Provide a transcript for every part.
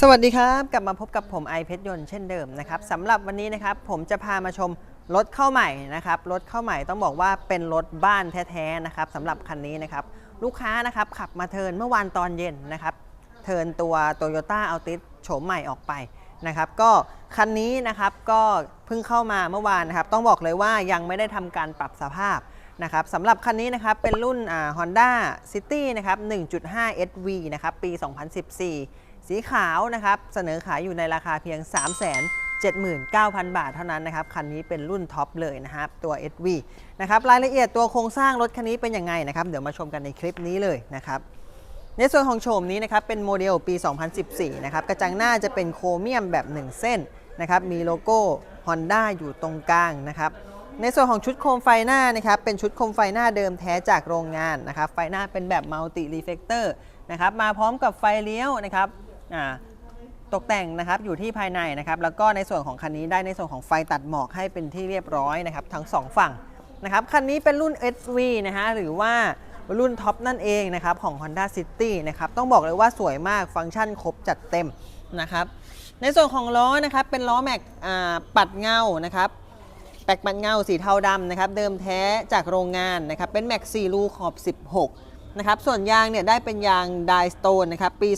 สวัสดีครับ กลับมาพบกับผมไอเพชรยนต์เช่นเดิมนะครับสำหรับวันนี้นะครับผมจะพามาชมรถเข้าใหม่นะครับรถเข้าใหม่ต้องบอกว่าเป็นรถบ้านแท้ๆนะครับสำหรับคันนี้นะครับลูกค้านะครับขับมาเทินเมื่อวานตอนเย็นนะครับเทินตัว Toyota a l t i s โฉมใหม่ออกไปนะครับก็คันนี้นะครับก็เพิ่งเข้ามาเมื่อวานนะครับต้องบอกเลยว่ายังไม่ได้ทำการปรับสภาพนะครับสำหรับคันนี้นะครับเป็นรุ่นอ่า Honda City นะครับ 1.5 SV นะครับปี 2014 สีขาวนะครับเสนอขายอยู่ในราคาเพียง379,000 บาทเท่านั้นนะครับ คันนี้เป็นรุ่นท็อปเลยนะครับ ตัว SV นะครับ รายละเอียดตัวโครงสร้างรถคันนี้เป็นยังไงนะครับ เดี๋ยวมาชมกันในคลิปนี้เลยนะครับ ในส่วนของโฉมนี้นะครับ เป็นโมเดลปี 2014 นะครับ กระจังหน้าจะเป็นโครเมียมแบบ 1 เส้นนะครับ มีโลโก้ Honda อยู่ตรงกลางนะครับ ในส่วนของชุดโคมไฟหน้านะครับ เป็นชุดโคมไฟหน้าเดิมแท้จากโรงงานนะครับ ไฟหน้าเป็นแบบมัลติรีเฟกเตอร์นะครับ มาพร้อมกับไฟเลี้ยวนะครับ ตกแต่งนะครับอยู่ที่ภายในนะครับแล้วก็ในส่วนของคันนี้ได้ในส่วนของไฟตัดหมอกให้เป็นที่เรียบร้อยนะครับทั้งสองฝั่งนะครับคันนี้เป็นรุ่น SV นะฮะหรือว่ารุ่นท็อปนั่นเองนะครับของ Honda City นะครับต้องบอกเลยว่าสวยมากฟังก์ชันครบจัดเต็มนะครับในส่วนของล้อนะครับเป็นล้อแม็กปัดเงานะครับแปกปัดเงาสีเทาดำนะครับเดิมแท้จากโรงงานนะครับเป็นแม็ก4รูขอบ 16 นะครับ ส่วนยางเนี่ยได้เป็นยางไดสโตนนะครับปี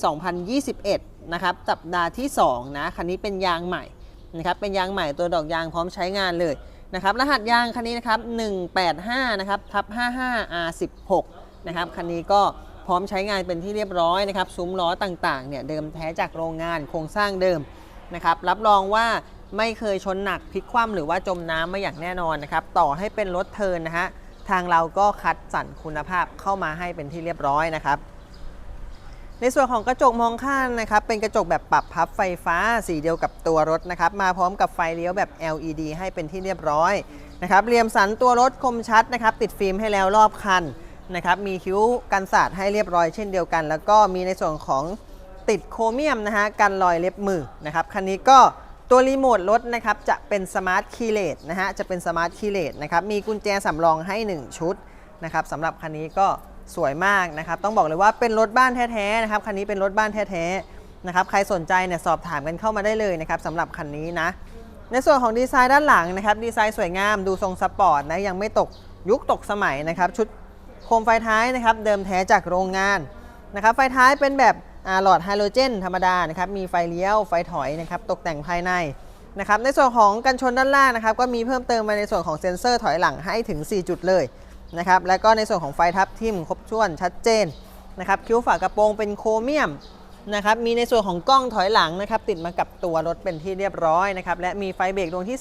2021 นะครับ สัปดาห์ที่ 2 นะ คันนี้เป็นยางใหม่นะครับ เป็นยางใหม่ตัวดอกยางพร้อมใช้งานเลยนะครับ รหัสยางคันนี้นะครับ 185 นะครับทับ 55 R16 นะครับ คันนี้ก็พร้อมใช้งานเป็นที่เรียบร้อยนะครับ ซุ้มล้อต่างๆ เนี่ยเดิมแท้จากโรงงานโครงสร้างเดิมนะครับ รับรองว่าไม่เคยชนหนักพลิกคว่ำหรือว่าจมน้ำม่อย่างแน่นอนนะครับ ต่อให้เป็นรถเทินนะฮะ ทางเราก็คัดสรรคุณภาพเข้ามาให้เป็นที่เรียบร้อยนะครับ ในส่วนของกระจกมองข้างนะครับ เป็นกระจกแบบปรับพับไฟฟ้าสีเดียวกับตัวรถนะครับ มาพร้อมกับไฟเลี้ยวแบบ LED ให้เป็นที่เรียบร้อยนะครับเหลี่ยมสันตัวรถคมชัดนะครับ ติดฟิล์มให้แล้วรอบคันนะครับมีคิ้วกันสาดให้เรียบร้อยเช่นเดียวกัน แล้วก็มีในส่วนของติดโครเมียมนะฮะกันรอยเล็บมือนะครับคันนี้ก็ ตัวรีโมทรถนะครับจะเป็นสมาร์ทคีย์เลสนะฮะจะเป็นสมาร์ทคีย์เลสนะครับมีกุญแจสำรองให้ 1 ชุดนะครับสำหรับคันนี้ก็สวยมากนะครับ ต้องบอกเลยว่าเป็นรถบ้านแท้ๆนะครับคันนี้เป็นรถบ้านแท้ๆนะครับใครสนใจเนี่ยสอบถามกันเข้ามาได้เลยนะครับสำหรับคันนี้นะในส่วนของดีไซน์ด้านหลังนะครับดีไซน์สวยงามดูทรงสปอร์ตนะยังไม่ตกยุคตกสมัยนะครับชุดโคมไฟท้ายนะครับเดิมแท้จากโรงงานนะครับไฟท้ายเป็นแบบ หลอดไฮโดรเจนธรรมดานะครับมีไฟเลี้ยวไฟถอยนะครับตกแต่งภายในนะครับในส่วนของกันชนด้านล่างนะครับก็มีเพิ่มเติมมาในส่วนของเซ็นเซอร์ถอยหลังให้ถึง 4 จุดเลยนะครับแล้วก็ในส่วนของไฟทับทิมครบถ้วนชัดเจนนะครับคิ้วฝากระโปรงเป็นโครเมียมนะครับมีในส่วนของกล้องถอยหลังนะครับติดมากับตัวรถเป็นที่เรียบร้อยนะครับและมีไฟเบรกดวงที่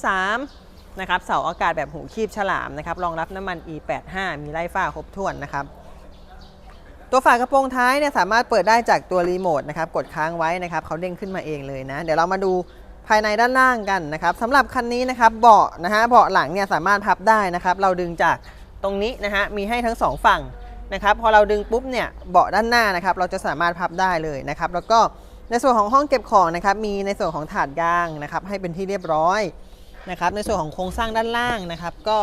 3 นะครับเสาอากาศแบบหูคีบฉลามนะครับรองรับน้ำมัน E85 มีไล่ฟ้าครบถ้วนนะครับ ตัวฝากระโปรงท้ายเนี่ยสามารถเปิดได้จากตัวรีโมทนะครับกดค้างไว้นะครับเขาเด้งขึ้นมาเองเลยนะ เดี๋ยวเรามาดูภายในด้านล่างกันนะครับสำหรับคันนี้นะครับเบาะนะฮะเบาะหลังเนี่ยสามารถพับได้นะครับเราดึงจากตรงนี้นะฮะมีให้ทั้งสองฝั่งนะครับพอเราดึงปุ๊บเนี่ยเบาะด้านหน้านะครับเราจะสามารถพับได้เลยนะครับแล้วก็ในส่วนของห้องเก็บของนะครับมีในส่วนของถาดยางนะครับให้เป็นที่เรียบร้อยนะครับในส่วนของโครงสร้างด้านล่างนะครับ ก็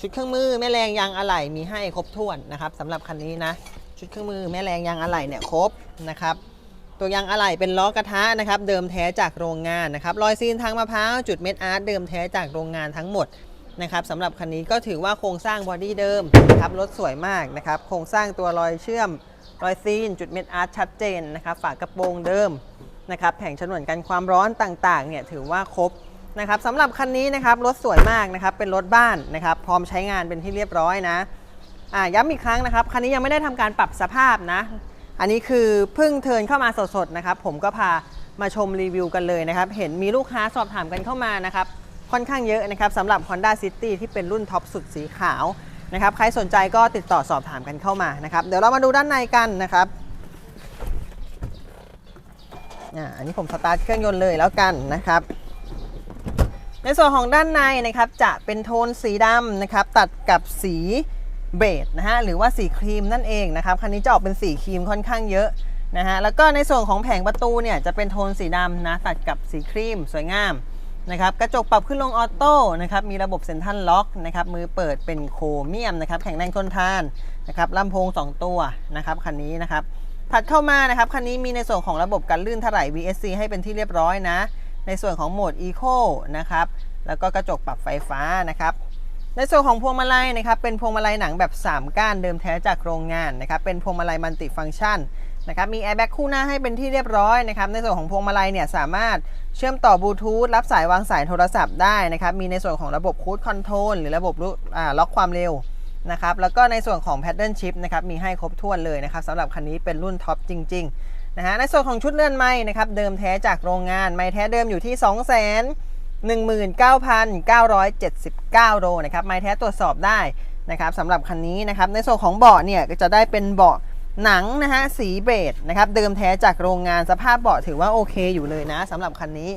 ชุดเครื่องมือแม่แรงยางอะไหล่มีให้ครบถ้วนนะครับสำหรับคันนี้นะ ชุดเครื่องมือแม่แรงยางอะไหล่เนี่ยครบนะครับตัวยางอะไหล่เป็นล้อกระทะนะครับเดิมแท้จากโรงงานนะครับรอยซีนทางมะพร้าวจุดเม็ดอาร์ตเดิมแท้จากโรงงานทั้งหมดนะครับสำหรับคันนี้ก็ถือว่าโครงสร้างบอดี้เดิมนะครับรถสวยมากนะครับโครงสร้างตัวรอยเชื่อมรอยซีน จุดเม็ดอาร์ตชัดเจนนะครับฝากระโปรงเดิมนะครับแผงฉนวนกันความร้อนต่างๆเนี่ยถือว่าครบนะครับสำหรับคันนี้นะครับรถสวยมากนะครับเป็นรถบ้านนะครับพร้อมใช้งานเป็นที่เรียบร้อยนะ อ่าย้ำอีกครั้งนะครับ คันนี้ยังไม่ได้ทำการปรับสภาพนะ อันนี้คือเพิ่งเทินเข้ามาสดๆนะครับ ผมก็พามาชมรีวิวกันเลยนะครับ เห็นมีลูกค้าสอบถามกันเข้ามานะครับ ค่อนข้างเยอะนะครับสำหรับ Honda City ที่เป็นรุ่นท็อปสุดสีขาวนะครับ ใครสนใจก็ติดต่อสอบถามกันเข้ามานะครับ เดี๋ยวเรามาดูด้านในกันนะครับอันนี้ผมสตาร์ทเครื่องยนต์เลยแล้วกันนะครับ ในส่วนของด้านในนะครับจะเป็นโทนสีดำนะครับ ตัดกับสี เบจนะฮะหรือว่าสีครีมนั่นเองนะครับคันนี้จะออกเป็นสีครีมค่อนข้างเยอะนะฮะแล้วก็ในส่วนของแผงประตูเนี่ยจะเป็นโทนสีดำนะตัดกับสีครีมสวยงามนะครับกระจกปรับขึ้นลงออโต้นะครับมีระบบเซ็นทรัลล็อกนะครับมือเปิดเป็นโครเมียมนะครับแข็งแรงทนทานนะครับลำโพง 2 ตัวนะครับคันนี้นะครับถัดเข้ามานะครับคันนี้มีในส่วนของระบบกันลื่นถลาย VSC ให้เป็นที่เรียบร้อยนะ ในส่วนของโหมด Eco นะครับแล้วก็กระจกปรับไฟฟ้านะครับ ในส่วนของพวงมาลัยนะครับเป็นพวงมาลัยหนังแบบ 3 ก้านเดิมแท้จากโรงงานนะครับเป็นพวงมาลัยมัลติฟังก์ชันนะครับมีแอร์แบ็กคู่หน้าให้เป็นที่เรียบร้อยนะครับในส่วนของพวงมาลัยเนี่ยสามารถเชื่อมต่อบลูทูธรับสายวางสายโทรศัพท์ได้นะครับมีในส่วนของระบบคูดคอนโทรลหรือระบบล็อกความเร็วนะครับแล้วก็ในส่วนของ Paddle Shift นะครับมีให้ครบถ้วนเลยนะครับสำหรับคันนี้เป็นรุ่นท็อปจริงๆนะฮะในส่วนของชุดเลื่อนไม้นะครับเดิมแท้จากโรงงานไม้แท้เดิมอยู่ที่ 2 0 0 0 0 19,979 โลนะครับไม้แท้ตรวจสอบได้นะครับสำหรับคันนี้นะครับในส่วนของเบาะเนี่ยก็จะได้เป็นเบาะหนังนะฮะสีเบจนะครับเดิมแท้จากโรงงานสภาพเบาะถือว่าโอเคอยู่เลยนะสำหรับคันนี้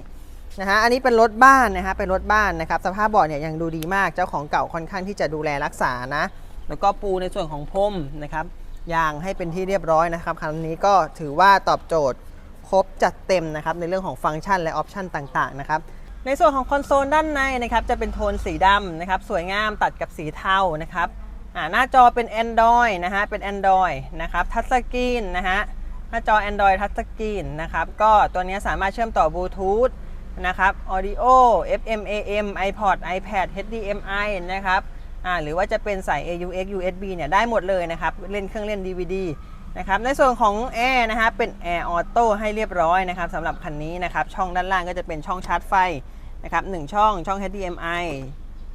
นะฮะอันนี้เป็นรถบ้านนะฮะเป็นรถบ้านนะครับสภาพเบาะเนี่ยยังดูดีมากเจ้าของเก่าค่อนข้างที่จะดูแลรักษานะ แล้วก็ปูในส่วนของพรมนะครับยางให้เป็นที่เรียบร้อยนะครับคันนี้ก็ถือว่าตอบโจทย์ครบจัดเต็มนะครับในเรื่องของฟังก์ชันและออปชันต่างๆนะครับ ในส่วนของคอนโซลด้านในนะครับจะเป็นโทนสีดำนะครับสวยงามตัดกับสีเทานะครับหน้าจอเป็น Android นะฮะเป็น Android นะครับทัชสกรีนนะฮะหน้าจอ Android ทัชสกรีนนะครับก็ตัวนี้สามารถเชื่อมต่อบลูทูธนะครับ Audio FM AM iPod iPad HDMI นะครับหรือว่าจะเป็นสาย AUX USB เนี่ยได้หมดเลยนะครับเล่นเครื่องเล่น DVD นะครับในส่วนของแอร์นะฮะเป็นแอร์ออโต้ให้เรียบร้อยนะครับสำหรับคันนี้นะครับช่องด้านล่างก็จะเป็นช่องชาร์จไฟนะครับหนึ่งช่องช่อง HDMI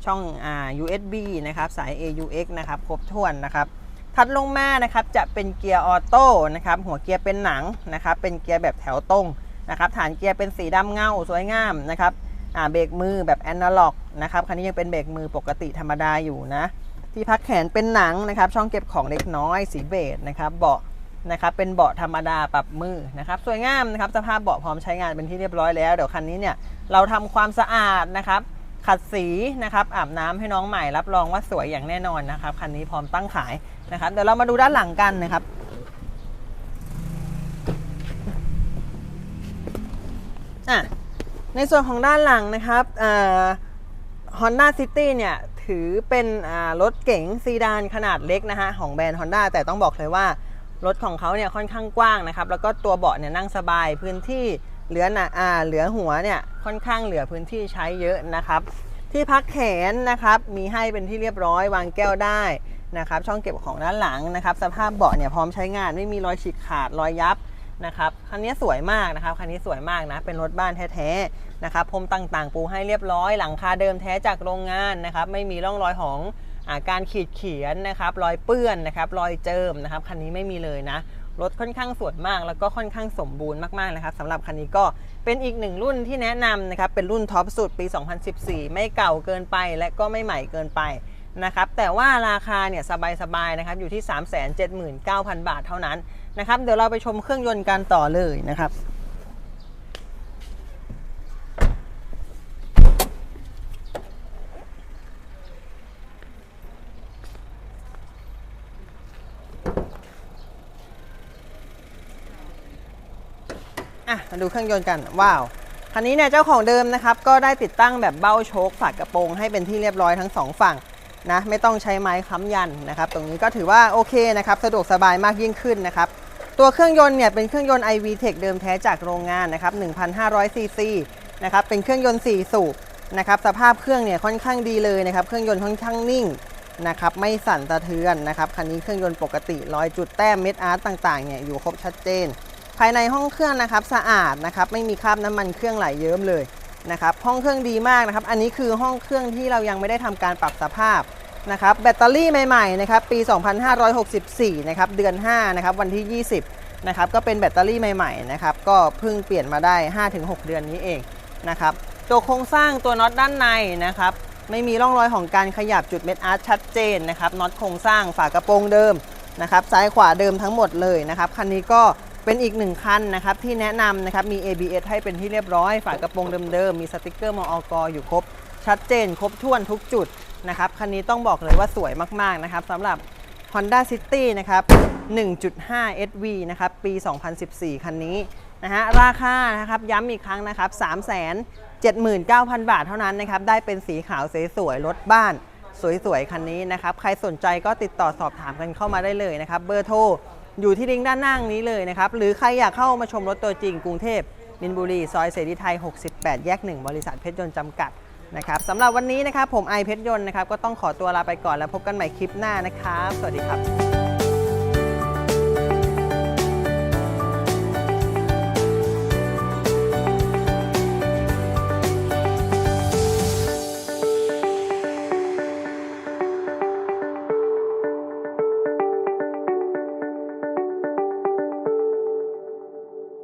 ช่องอ่า USB นะครับสาย AUX นะครับครบถ้วนนะครับถัดลงมานะครับจะเป็นเกียร์ออโต้นะครับหัวเกียร์เป็นหนังนะครับเป็นเกียร์แบบแถวตรงนะครับฐานเกียร์เป็นสีดำเงาสวยงามนะครับอ่าเบรกมือแบบแอนะล็อกนะครับคันนี้ยังเป็นเบรกมือปกติธรรมดาอยู่นะ ที่พักแขนเป็นหนังนะครับ ช่องเก็บของเล็กน้อยสีเบจนะครับ เบาะนะครับ เป็นเบาะธรรมดาปรับมือนะครับ สวยงามนะครับ สภาพเบาะพร้อมใช้งานเป็นที่เรียบร้อยแล้ว เดี๋ยวคันนี้เนี่ยเราทำความสะอาดนะครับ ขัดสีนะครับ อาบน้ำให้น้องใหม่ รับรองว่าสวยอย่างแน่นอนนะครับ คันนี้พร้อมตั้งขายนะครับ เดี๋ยวเรามาดูด้านหลังกันนะครับอะในส่วนของด้านหลังนะครับฮอ่า Honda City เนี่ย ถือเป็นรถเก๋งซีดานขนาดเล็กนะฮะของแบรนด์ Honda แต่ต้องบอกเลยว่ารถของเขาเนี่ยค่อนข้างกว้างนะครับ แล้วก็ตัวเบาะเนี่ยนั่งสบายพื้นที่เหลือหนาอ่าเหลือหัวเนี่ยค่อนข้างเหลือพื้นที่ใช้เยอะนะครับ ที่พักแขนนะครับมีให้เป็นที่เรียบร้อยวางแก้วได้นะครับ ช่องเก็บของด้านหลังนะครับ สภาพเบาะเนี่ยพร้อมใช้งานไม่มีรอยฉีกขาดรอยยับ นะครับคันนี้สวยมากนะครับคันนี้สวยมากนะเป็นรถบ้านแท้ๆนะครับพรมต่างๆ ปูให้เรียบร้อย หลังคาเดิมแท้จากโรงงานนะครับไม่มีร่องรอยของอาการขีดเขียนนะครับรอยเปื้อนนะครับรอยเจิมนะครับคันนี้ไม่มีเลยนะรถค่อนข้างสวยมากแล้วก็ค่อนข้างสมบูรณ์มากๆนะครับสำหรับคันนี้ก็เป็นอีกหนึ่งรุ่นที่แนะนำนะครับเป็นรุ่นท็อปสุดปี 2014 ไม่เก่าเกินไปและก็ไม่ใหม่เกินไป นะครับแต่ว่าราคาเนี่ยสบายๆนะครับอยู่ที่ 379,000 บาทเท่านั้นนะครับเดี๋ยวเราไปชมเครื่องยนต์กันต่อเลยนะครับอะมาดูเครื่องยนต์กันว้าวคันนี้เนี่ยเจ้าของเดิมนะครับก็ได้ติดตั้งแบบเบ้าโชคฝากระโปรงให้เป็นที่เรียบร้อยทั้งสองฝั่ง นะไม่ต้องใช้ไม้ค้ำยันนะครับ ตรงนี้ก็ถือว่าโอเคนะครับสะดวกสบายมากยิ่งขึ้นนะครับ ตัวเครื่องยนต์เนี่ยเป็นเครื่องยนต์ iV Tech เดิมแท้จากโรงงานนะครับ1,500ซีซีนะครับเป็นเครื่องยนต์ 4 สูบนะครับสภาพเครื่องเนี่ยค่อนข้างดีเลยนะครับเครื่องยนต์ค่อนข้างนิ่งนะครับไม่สั่นสะเทือนนะครับคันนี้เครื่องยนต์ปกติรอยจุดแต้มเม็ดอาร์ตต่างๆเนี่ยอยู่ครบชัดเจน ภายในห้องเครื่องนะครับสะอาดนะครับไม่มีคราบน้ำมันเครื่องไหลเยิ้มเลย นะครับห้องเครื่องดีมากนะครับ อันนี้คือห้องเครื่องที่เรายังไม่ได้ทำการปรับสภาพนะครับแบตเตอรี่ใหม่ๆนะครับปี 2564นะครับเดือน 5 นะครับวันที่ 20 นะครับก็เป็นแบตเตอรี่ใหม่ๆนะครับก็เพิ่งเปลี่ยนมาได้ 5-6 เดือนนี้เองนะครับตัวโครงสร้างตัวน็อตด้านในนะครับไม่มีร่องรอยของการขยับจุดเม็ดอาร์ตชัดเจนนะครับน็อตโครงสร้างฝากระโปรงเดิมนะครับซ้ายขวาเดิมทั้งหมดเลยนะครับคันนี้ก็ เป็นอีกหนึ่งคันนะครับที่แนะนำนะครับมี ABS ให้เป็นที่เรียบร้อย ฝากระโปรงเดิมๆ มีสติกเกอร์มออกอยู่ครบ ชัดเจน ครบถ้วนทุกจุดนะครับคันนี้ต้องบอกเลยว่าสวยมากๆนะครับสำหรับ Honda City นะครับ 1.5 SV นะครับ ปี 2014 คันนี้นะฮะ ราคานะครับย้ำอีกครั้งนะครับ 379,000 บาทเท่านั้นนะครับ ได้เป็นสีขาวสวยๆ รถบ้าน สวยๆ คันนี้นะครับ ใครสนใจก็ติดต่อสอบถามกันเข้ามาได้เลยนะครับ เบอร์โทร อยู่ที่ลิงก์ด้านหน้านี้เลยนะครับ หรือใครอยากเข้ามาชมรถตัวจริงกรุงเทพมินบุรี ซอยเสรีไทย 68 แยก 1 บริษัทเพชรยนต์จำกัดนะครับสำหรับวันนี้นะครับผมไอเพชรยนต์นะครับก็ต้องขอตัวลาไปก่อนแล้วพบกันใหม่คลิปหน้านะครับ สวัสดีครับ